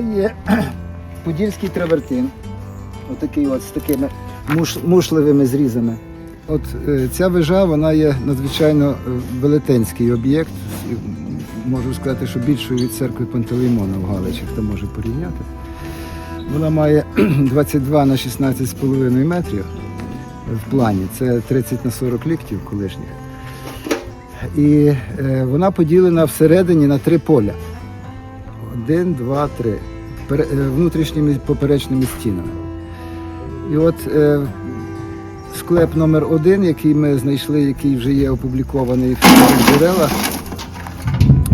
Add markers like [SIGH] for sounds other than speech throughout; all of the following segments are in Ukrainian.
є [CLEARS THROAT] подільський травертин. Отакий от з такими муш, мушливими зрізами. От е, ця вежа вона є надзвичайно е, велетенський об'єкт. Можу сказати, що більшою від церкви Пантелеймона в Галичах, хто може порівняти. Вона має [CLEARS THROAT] 22 на 16,5 метрів в плані. Це 30 на 40 ліктів колишніх. І е, вона поділена всередині на три поля. Один, два, три. Е, внутрішніми поперечними стінами. І от е, склеп номер один, який ми знайшли, який вже є опублікований в джерелах,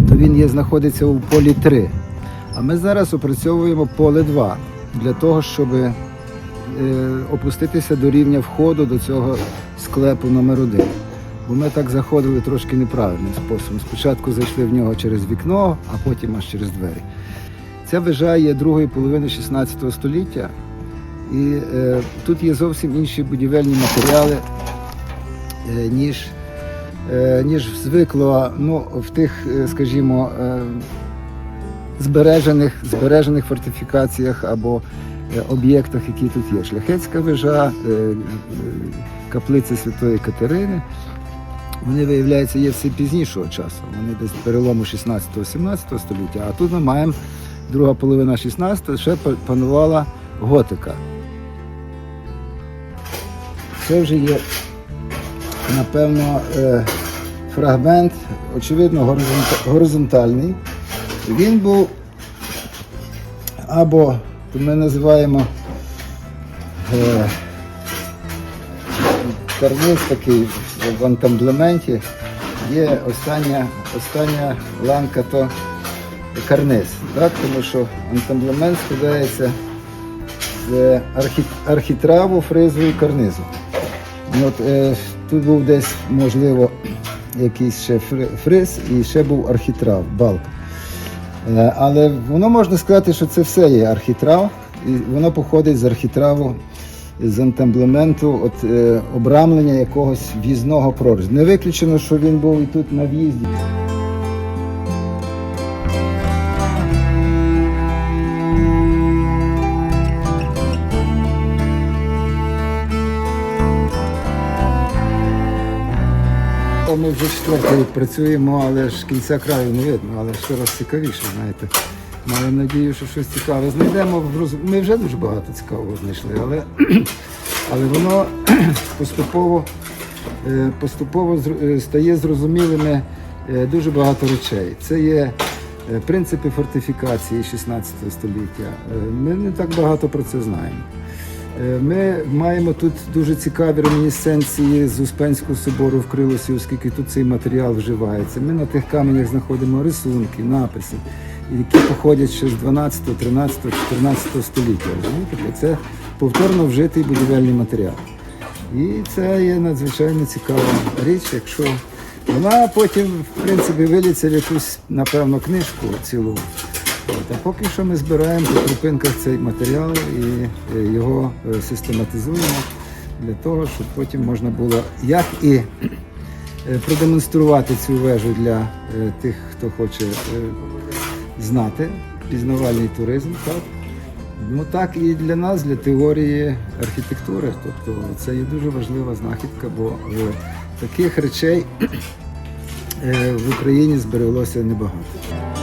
то він є, знаходиться у полі 3. А ми зараз опрацьовуємо поле 2 для того, щоб е, опуститися до рівня входу до цього склепу номер 1 Бо ми так заходили трошки неправильним способом. Спочатку зайшли в нього через вікно, а потім аж через двері. Вежа є другої половини 16 століття, і е, тут є зовсім інші будівельні матеріали, е, ніж, е, ніж звикло ну, в тих, е, скажімо, е, збережених, збережених фортифікаціях або е, об'єктах, які тут є. Шляхетська вежа, е, е, каплиця Святої Катерини. Вони, виявляється, є все пізнішого часу. Вони десь перелому 16-17 століття. А тут ми маємо друга половина 16-го, ще панувала готика. Це вже є, напевно, е, фрагмент, очевидно, горизонтальний. Він був або ми називаємо карниз такий в антамблементі. Є остання, остання ланка то карниз, так? тому що антамблемент складається з архі, архітраву, фризу і карнизу. І от, е, тут був десь, можливо, якийсь ще фриз і ще був архітрав, балк. Е, але воно можна сказати, що це все є архітрав, і воно походить з архітраву, з антамблементу, от, е, обрамлення якогось в'їзного прорізу. Не виключено, що він був і тут на в'їзді. Ми вже четвертий працюємо, але ж кінця краю не видно, але ще раз цікавіше, знаєте. Маю надію, що щось цікаве знайдемо. Ми вже дуже багато цікавого знайшли, але, [CLEARS THROAT] але воно [CLEARS THROAT] поступово, е, поступово е, стає зрозумілими е, дуже багато речей. Це є принципи фортифікації 16 століття. Ми не так багато про це знаємо. Ми маємо тут дуже цікаві ремінісценції з Успенського собору в Крилосі, оскільки тут цей матеріал вживається. Ми на тих каменях знаходимо рисунки, написи, які походять ще з 12, 13, 14 століття. Розумієте? Це повторно вжитий будівельний матеріал. І це є надзвичайно цікава річ, якщо вона потім, в принципі, виліться в якусь, напевно, книжку цілу. От, поки що ми збираємо по крупинках цей матеріал і е, його е, систематизуємо для того, щоб потім можна було як і е, продемонструвати цю вежу для тих, хто хоче знати пізнавальний туризм, так? Ну так і для нас, для теорії архітектури. Тобто це є дуже важлива знахідка, бо таких речей е, в Україні збереглося небагато.